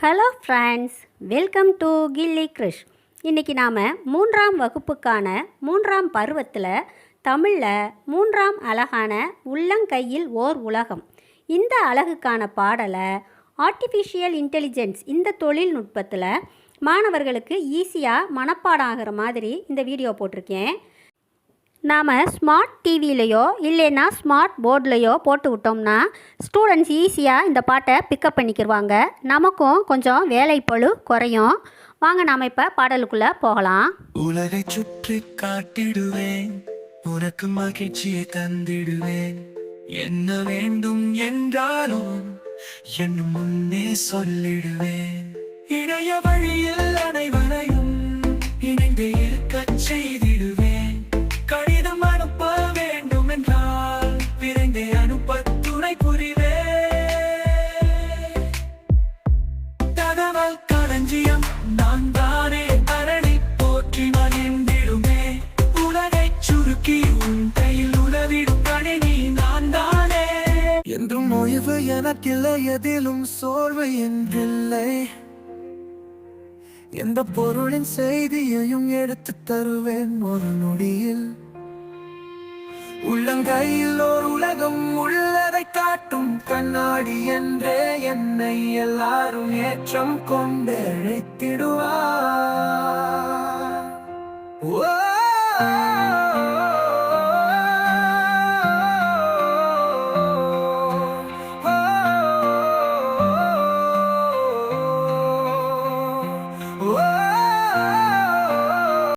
Hello friends welcome to Gilli Krish இன்றைக்கி நாம் மூன்றாம் வகுப்புக்கான மூன்றாம் பருவத்தில் தமிழில் மூன்றாம் அழகான உள்ளங்கையில் ஓர் உலகம். இந்த அழகுக்கான பாடலை ஆர்டிஃபிஷியல் இன்டெலிஜென்ஸ் இந்த தொழில்நுட்பத்தில் மாணவர்களுக்கு ஈஸியாக மனப்பாடம் ஆகிற மாதிரி இந்த வீடியோ போட்டிருக்கேன். நாம் ஸ்மார்ட் டிவிலையோ இல்லைன்னா ஸ்மார்ட் போர்ட்லேயோ போட்டு விட்டோம்னா ஸ்டூடெண்ட்ஸ் ஈஸியாக இந்த பாட்டை பிக்கப் பண்ணிக்கிடுவாங்க நமக்கும் கொஞ்சம் வேலைப்பளு குறையும். வாங்க நாம் இப்போ பாடலுக்குள்ளே போகலாம். உலகை சுற்றி காட்டிடுவேன். உனக்கு மகிழ்ச்சியை தந்திடுவேன். என்ன வேண்டும் என்றாலும் என் முன்னே சொல்லிடுவேன். இணைய வழியில் அனைவரும் சுருக்கி உன் கையில் உதவிடும் கணினி நான் தானே என்றும் ஓய்வு எனக்கில்லை எதிலும் சோர்வு என்றில்லை. எந்த பொருளின் செய்தியையும் எடுத்து தருவேன் ஒரு நொடியில். உள்ளங்கையில் ஓர் உலகம் உள்ளதை காட்டும் கண்ணாடி என்றே என்னை எல்லாரும் ஏற்றம் கொண்டு அழைத்திடுவார். ஓ! Whoa.